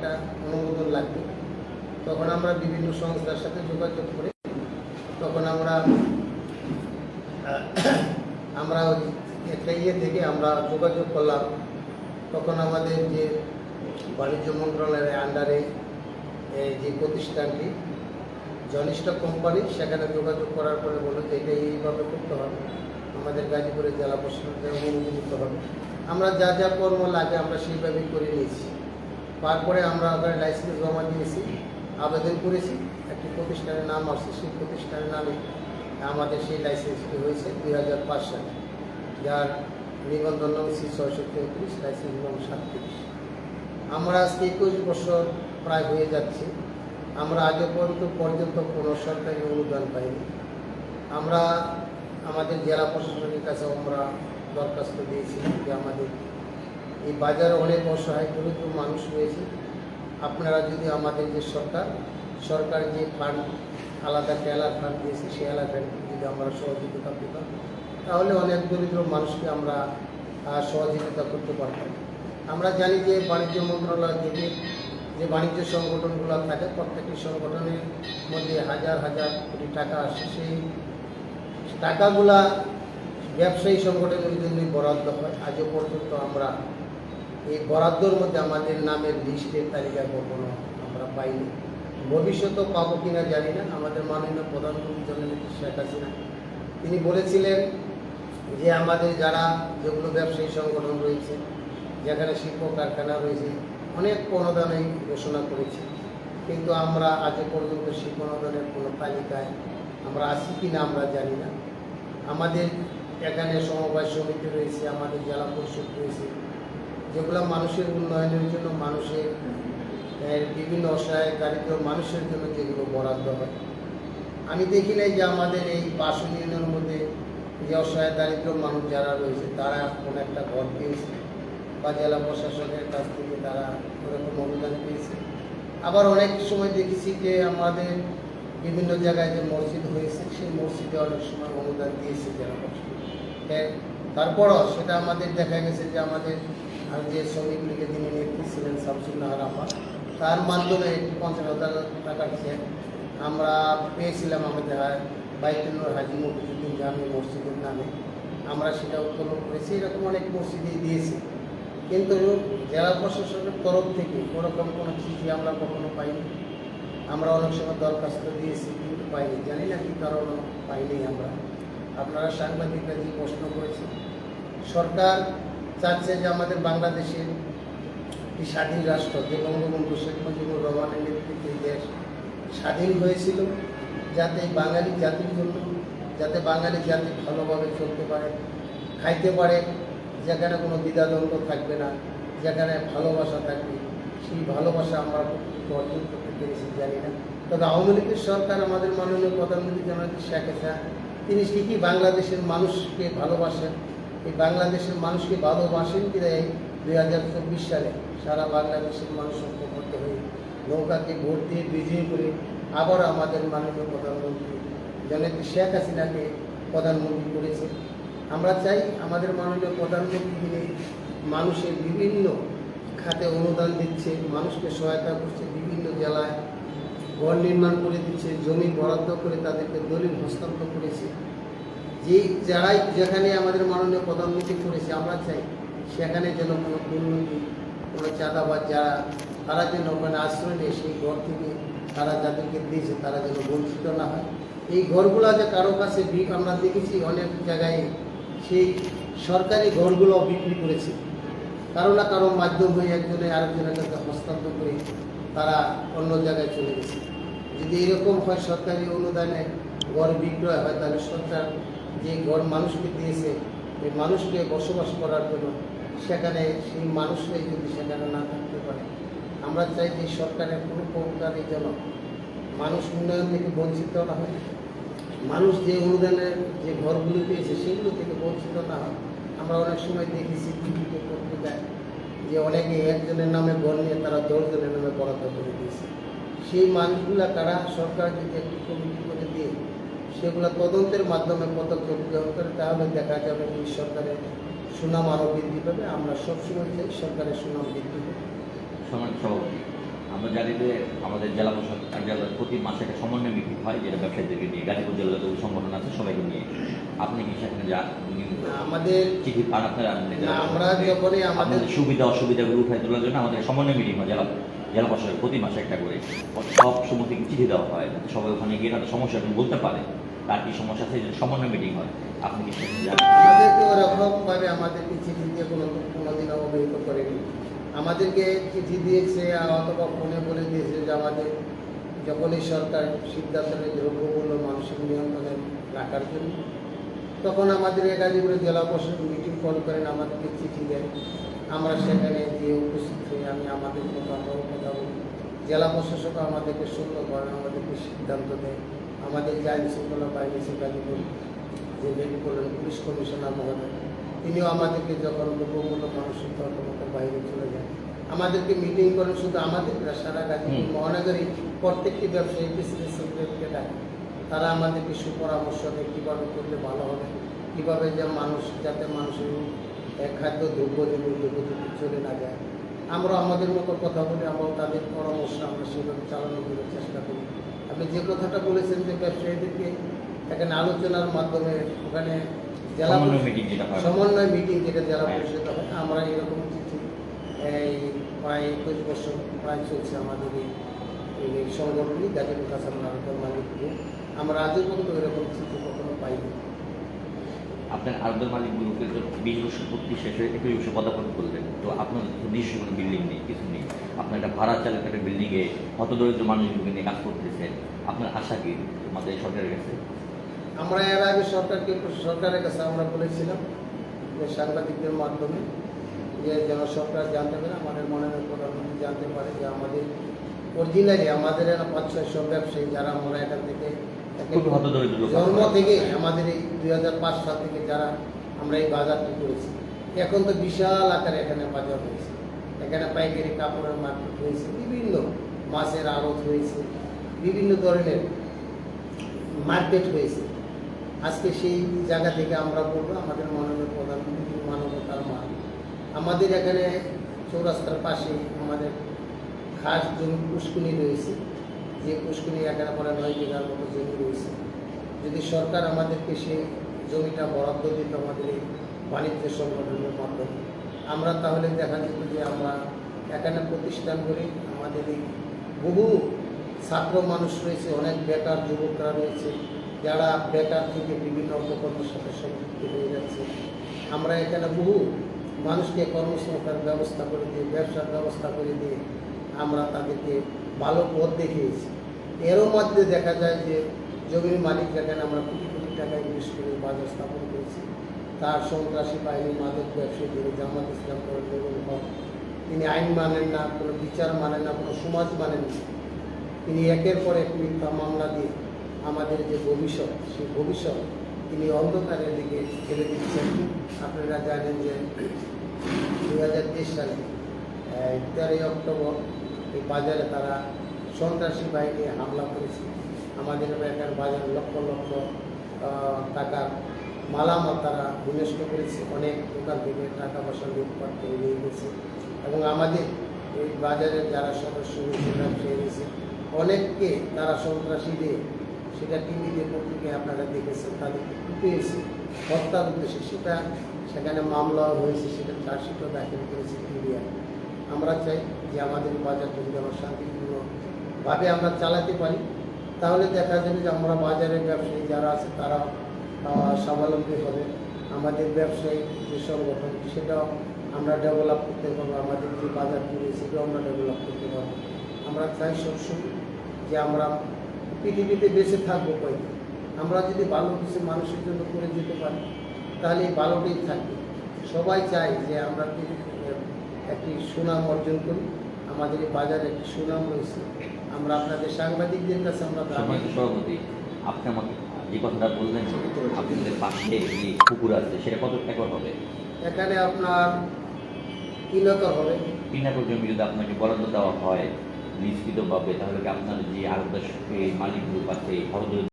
একটা অনুমোদন লাগবে। তখন আমরা বিভিন্ন সংস্থার সাথে যোগাযোগ করে। তখন আমরা আমরা ওই একটা ইয়ে থেকে আমরা যোগাযোগ করলাম। তখন আমাদের যে বাণিজ্য মন্ত্রণালয়ের আন্ডারে যে প্রতিষ্ঠানটি, জনিষ্ঠ কোম্পানি, সেখানে যোগাযোগ করার পরে বলে যে এটা এইভাবে করতে হবে। আমাদের গাজীপুরের জেলা প্রশাসনকে অনুমতি দিতে হবে। আমরা যা যা কর্ম লাগে আমরা সেইভাবেই করে নিয়েছি। তারপরে আমরা ওখানে লাইসেন্স জমা দিয়েছি, আবেদন করেছি। একটি প্রতিষ্ঠানের নাম আসছে সেই প্রতিষ্ঠানের নামে আমাদের সেই লাইসেন্সটি হয়েছে দুই হাজার পাঁচ সালে, যার নিবন্ধন নং সি ছয়শো তেত্রিশ লাইসেন্স নং সাতত্রিশ। আমরা আজকে একুশ বছর প্রায় হয়ে যাচ্ছে। আমরা আগে পর্যন্ত পর্যন্ত কোনো সরকারি অনুদান পাইনি। আমরা আমাদের জেলা প্রশাসনের কাছে আমরা দরখাস্ত দিয়েছি যে আমাদের এই বাজারে অনেক অসহায়, দরিদ্র মানুষ রয়েছে। আপনারা যদি আমাদের যে সরকার সরকার যে ফান্ড আলাদা টেলার ফান্ড দিয়েছে, সেই এলাকায় যদি আমরা সহযোগিতা পেতাম, তাহলে অনেক দরিদ্র মানুষকে আমরা সহযোগিতা করতে পারতাম। আমরা জানি যে বাণিজ্য মন্ত্রণালয় থেকে যে বাণিজ্য সংগঠনগুলো থাকে, প্রত্যেকটি সংগঠনের মধ্যে হাজার হাজার কোটি টাকা আসে। সেই টাকাগুলা ব্যবসায়ী সংগঠনের জন্যই বরাদ্দ হয়। আজও পর্যন্ত আমরা এই বরাদ্দর মধ্যে আমাদের নামের লিস্টের তালিকা কখনো আমরা পাইনি। ভবিষ্যতেও পাবো কিনা জানি না। আমাদের মাননীয় প্রধানমন্ত্রী জননেত্রী শেখ হাসিনা, তিনি বলেছিলেন যে আমাদের যারা যেগুলো ব্যবসায়ী সংগঠন রয়েছে, যেখানে শিল্প কারখানা রয়েছে, অনেক অনুদানই ঘোষণা করেছে। কিন্তু আমরা আজ পর্যন্ত সেই অনুদানের কোনো তালিকায় আমরা আছি কি না আমরা জানি না। আমাদের এখানে সমবায় সমিতি রয়েছে, আমাদের জেলা পরিষদ রয়েছে যেগুলো মানুষের উন্নয়নের জন্য মানুষের বিভিন্ন অসহায় দারিদ্র মানুষের জন্য যেগুলো বরাদ্দ হয়। আমি দেখি নাই যে আমাদের এই পাশ ইউনিয়নের মধ্যে যে অসহায় দারিদ্র মানুষ যারা রয়েছে তারা কোনো একটা ঘর পেয়েছে বা জেলা প্রশাসনের কাছ থেকে তারা ওরকম অনুদান পেয়েছে। আবার অনেক সময় দেখেছি যে আমাদের বিভিন্ন জায়গায় যে মসজিদ হয়েছে সেই মসজিদে অনেক সময় অনুদান দিয়েছে জেলা প্রশাসন। হ্যাঁ, তারপরও সেটা আমাদের দেখা গেছে যে আমাদের আর যে শ্রমিক তিনি যিনি নেত্রী ছিলেন শামসুল্লাহ রাফা তার মাধ্যমে পঞ্চাশ হাজার টাকার চেক আমরা পেয়েছিলাম আমাদের বাইতুল্লাহ হাজি মফিজুদ্দিন জামি মসজিদের নামে। আমরা সেটা উত্তোলন করেছি, এরকম অনেক মসজিদে দিয়েছি। কিন্তু জেলা প্রশাসনের তরফ থেকে ওরকম কোনো চিঠি আমরা কখনো পাইনি। আমরা অনেক সময় দরখাস্ত দিয়েছি, কিন্তু পাইনি। জানি না কি কারণ পাইনি আমরা। আপনারা সাংবাদিকরা যে প্রশ্ন করেছে সরকার চাচ্ছে যে আমাদের বাংলাদেশের একটি স্বাধীন রাষ্ট্র, যে বঙ্গবন্ধু শেখ মুজিবুর রহমানের নেতৃত্বে দেশ স্বাধীন হয়েছিল, যাতে বাঙালি জাতির জন্য, যাতে বাঙালি জাতি ভালোভাবে চলতে পারে, খাইতে পারে, যেখানে কোনো দ্বিধাদ্বন্দ্ব থাকবে না, যেখানে ভালোবাসা থাকবে, সেই ভালোবাসা আমরা অর্জন করতে পেরেছি জানি না। তবে আওয়ামী লীগের সরকার, আমাদের মাননীয় প্রধানমন্ত্রী জননেত্রী শেখ হাসিনা, তিনি ঠিকই বাংলাদেশের মানুষকে ভালোবাসেন এই বাংলাদেশের মানুষকে ভালোবাসেন কিনা এই দুই হাজার চব্বিশ সালে সারা বাংলাদেশের মানুষ ঐক্যবদ্ধ হয়ে নৌকাকে ভোট দিয়ে বিজয়ী করে আবার আমাদের মাননীয় প্রধানমন্ত্রী জননেত্রী শেখ হাসিনাকে প্রধানমন্ত্রী করেছে। আমরা চাই আমাদের মাননীয় প্রধানমন্ত্রী যিনি মানুষের বিভিন্ন খাতে অনুদান দিচ্ছে, মানুষকে সহায়তা করছে, বিভিন্ন জেলায় ঘর নির্মাণ করে দিচ্ছে, জমি বরাদ্দ করে তাদেরকে দলিল হস্তান্তর করেছে। যেই যারাই যেখানে আমাদের মাননীয় প্রধানমন্ত্রী করেছে, আমরা চাই সেখানে যেন কোনো দুর্নীতি, কোনো চাঁদাবাজ যারা, তারা যেন ওখানে আশ্রয় নেয় সেই ঘর থেকে, তারা যাদেরকে দিয়েছে, তারা যেন বঞ্চিত না হয়। এই ঘরগুলো যে কারও কাছে আমরা দেখেছি অনেক জায়গায় সেই সরকারি ঘরগুলো বিক্রি করেছে। কারও না কারও মাধ্যম হয়ে একজনে আরেকজনের কাছে হস্তান্তর করে তারা অন্য জায়গায় চলে গেছে। যদি এরকম হয় সরকারি অনুদানে ঘর বিক্রয় হয়, তাহলে সরকার যে ঘর মানুষকে দিয়েছে এই মানুষকে বসবাস করার জন্য, সেখানে সেই মানুষরাই যদি সেখানে না থাকতে পারে, আমরা চাই যে সরকারের কোনো প্রকারই যেন মানুষ উন্নয়ন থেকে বঞ্চিত না হয়। মানুষ যে অনুদানের যে ঘরগুলি পেয়েছে, সেগুলো থেকে বঞ্চিত না হয়। আমরা অনেক সময় দেখেছি টিভিতে পত্রিকায় যে অনেকে একজনের নামে ঘর নিয়ে তারা দশজনের নামে বরাদ্দ করে দিয়েছে। সেই মানুষগুলা তারা সরকার যদি একটি কমিটি করে দিয়ে সেগুলো তদন্তের মাধ্যমে পদক্ষেপ গ্রহণ করে তাহলে দেখা যাবে যে সরকারের সুনাম আরও বৃদ্ধি পাবে। আমরা সবসময় চাই সরকারের সুনাম বৃদ্ধি পাবে সভাপতি আমরা জানি যে আমাদের জেলা প্রশাসন কার্যালয়ে প্রতি মাসে একটা সমন্বয় মিটিং হয় যেটা ব্যবসায়ীদেরকে নিয়ে গাজীপুর জেলা যত সংগঠন আছে সবাইকে নিয়ে। আপনি কি সেখানে যা নিয়মিত আমাদের চিঠি পান আপনারা? না, আমরা যখনই আমাদের সুবিধা অসুবিধাগুলো উঠাই তোলার জন্য আমাদের সমন্বয় মিটিং হয় জেলা জেলা প্রশাসনের প্রতি মাসে একটা করে সব সমিতিকে চিঠি দেওয়া হয় যাতে সবাই ওখানে গিয়ে তাদের সমস্যাটা বলতে পারে তার কি সমস্যা আছে? জন্য সমন্বয় মিটিং হয়, আপনি কি সেখানে যান আমাদেরকে ওরকমভাবে আমাদেরকে চিঠি দিয়ে কোনো কোনোদিন অবহিত করেনি। আমাদেরকে চিঠি দিয়েছে, অথবা ফোনে বলে দিয়েছে যে আমাদের যখনই সরকার সিদ্ধান্ত নেয় দ্রব্যমূল্য মানুষের নিয়ন্ত্রণে রাখার জন্য, তখন আমাদের এই গাজীপুরে জেলা প্রশাসন মিটিং কল করেন, আমাদেরকে চিঠি দেন। আমরা সেখানে গিয়ে উপস্থিত হয়ে আমি আমাদের কথা জেলা প্রশাসক আমাদেরকে সুন্দরভাবে আমাদেরকে সিদ্ধান্ত দেয় আমাদের যে আইন শৃঙ্খলা বাহিনী সে গাজীপুর যে লেডি করলেন পুলিশ কমিশনার মহোদয় তিনিও আমাদেরকে যখন দ্রব্যমূল্য মানুষের তর্কমতো বাইরে চলে যান আমাদেরকে মিটিং করেন শুধু আমাদের সারা গাজীপুর। মহানগরী প্রত্যেকটি ব্যবসায়ী বিসিএস সেক্রেটারিকে ডাকে তারা আমাদেরকে সুপরামর্শ দেয় কীভাবে করলে ভালো হবে কীভাবে যে মানুষ যাতে মানুষের আহ, খাদ্য দ্রব্য যেগুলো চলে না যায়। আমরা আমাদের মতো কথা বলি আমরাও তাদের পরামর্শ আমরা সেভাবে চালানোর জন্য চেষ্টা করি। আপনি যে কথাটা বলেছেন যে ব্যবসায়ীদেরকে এখানে আলোচনার মাধ্যমে ওখানে জেলা সমন্বয় মিটিং যেটা জেলা হ্যাঁ। পরিষদ হয়। আমরা এরকম চিঠি এই প্রায় একুশ বছর প্রায় চলছে আমাদের এই সংগঠনই গাজীপুর কাসাম নারকেল মালিক আমরা আজও পর্যন্ত এরকম চিঠি কখনো পাইনি। আপনার আরবের মালিক গ্রুপের তো বছর পূর্তি শেষে একুশ বছর পদার্পণ করলেন। তো আপনার নিজস্ব কোনো বিল্ডিং নেই, কিছু নেই। আপনার একটা ভাড়া চালিত একটা বিল্ডিংয়ে হতদরিদ্র মানুষগুলোকে নিয়ে কাজ করতেছেন। আপনার আশা কি আমাদের সরকারের কাছে? আমরা এর আগে সরকারকে, সরকারের কাছে আমরা বলেছিলাম যে সাংবাদিকদের মাধ্যমে যে যেন সরকার জানতে পারে, আমাদের মাননীয় প্রধানমন্ত্রী জানতে পারে যে আমাদের অরিজিনালি আমাদের পাঁচ ছয়শো ব্যবসায়ী যারা আমরা এখান থেকে জন্ম থেকে আমাদের এই দুই হাজার পাঁচ সাল থেকে যারা আমরা এই বাজারটি করেছি এখন তো বিশাল আকারে এখানে বাজার হয়েছে। এখানে পাইকারি কাপড়ের মার্কেট হয়েছে বিভিন্ন মাছের আড়ত হয়েছে বিভিন্ন ধরনের মার্কেট হয়েছে। আজকে সেই জায়গা থেকে আমরা বলব আমাদের মাননীয় প্রধানমন্ত্রী মানবতার মা। আমাদের এখানে চৌরাস্তার পাশে আমাদের খাস জমি পুষ্কুনি রয়েছে। যে পুষ্কুনি এখানে পরে নয় বিঘার মতো জমি রয়েছে। যদি সরকার আমাদেরকে সেই জমিটা বরাদ্দ দিত আমাদের এই বাণিজ্য সংগঠনের মাধ্যমে, আমরা তাহলে দেখা যেত যে আমরা এখানে প্রতিষ্ঠান করি আমাদের এই বহু ছাত্র মানুষ রয়েছে, অনেক বেকার যুবকরা রয়েছে, যারা বেকার থেকে বিভিন্ন উপকরণের সাথে সংযুক্ত হয়ে যাচ্ছে। আমরা এখানে বহু মানুষকে কর্মসংস্থান ব্যবস্থা করে দিয়ে, ব্যবসার ব্যবস্থা করে দিয়ে আমরা তাদেরকে ভালো পথ দেখিয়েছি। এরও মধ্যে দেখা যায় যে জমির মালিক যেখানে আমরা কোটি কোটি টাকা ইনভেস্ট করে বাজার স্থাপন করেছি? তার সন্ত্রাসী বাহিনী মাদক ব্যবসায়ী ধরে জামাত ইসলাম করে বেগম হক। তিনি আইন মানেন না, কোনো বিচার মানেন না, কোনো সমাজ মানেন না। তিনি একের পর এক মিথ্যা মামলা দিয়ে আমাদের যে ভবিষ্যৎ, সেই ভবিষ্যৎ তিনি অন্ধকারের দিকে ঠেলে দিচ্ছেন। আপনারা জানেন যে দু হাজার তেইশ সালে তেরোই অক্টোবর এই বাজারে তারা সন্ত্রাসী বাহিনী হামলা করেছে। আমাদের এলাকার বাজার লক্ষ লক্ষ টাকার মালামাল তারা বিনষ্ট করেছে। অনেক দোকান থেকে টাকা পয়সা লুটপাট করে নিয়ে গেছে। এবং আমাদের এই বাজারের যারা সদস্য রয়েছে, ব্যবসায়ী রয়েছে, অনেককে তারা সন্ত্রাসী দিয়ে সেটা টিভিতে পত্রিকায় আপনারা দেখেছেন তাদেরকে কুপিয়েছে। হত্যার উদ্দেশ্যে সেটা, সেখানে মামলা হয়েছে, সেটা চার্জশিটও দাখিল করেছে মিডিয়া আমরা চাই যে আমাদের বাজার যদি আমরা শান্তিপূর্ণভাবে আমরা চালাতে পারি, তাহলে দেখা যাবে যে আমরা বাজারের ব্যবসায়ী যারা আছে তারা স্বাবলম্বী হবে। আমাদের ব্যবসায়ী যে সংগঠন, সেটাও আমরা ডেভেলপ করতে পারব। আমাদের যে বাজারটি রয়েছে সেটাও আমরা ডেভেলপ করতে পারব। আমরা চাই সবসময় যে আমরা পৃথিবীতে বেঁচে থাকব কই আমরা যদি ভালো কিছু মানুষের জন্য করে যেতে পারি, তাহলে এই ভালোটাই থাকবে। সবাই চায় যে আমরা পৃথিবীতে একটি সুনাম অর্জন করি। আমাদের এই বাজারে একটি সুনাম রয়েছে। আমরা আপনাদের সাংবাদিকদের কাছে আমরা সভাপতি আপনি আমাকে যে কথাটা বললেন আপনাদের পাশে যে পুকুর আছে সেটা কত একর হবে? এখানে আপনার তিন একর হবে। তিন একর জমি যদি আপনাকে বরাদ্দ দেওয়া হয় নিশ্চিতভাবে তাহলে কি আপনার যে আরও মালিক গ্রুপ আছে হরদরিদ্র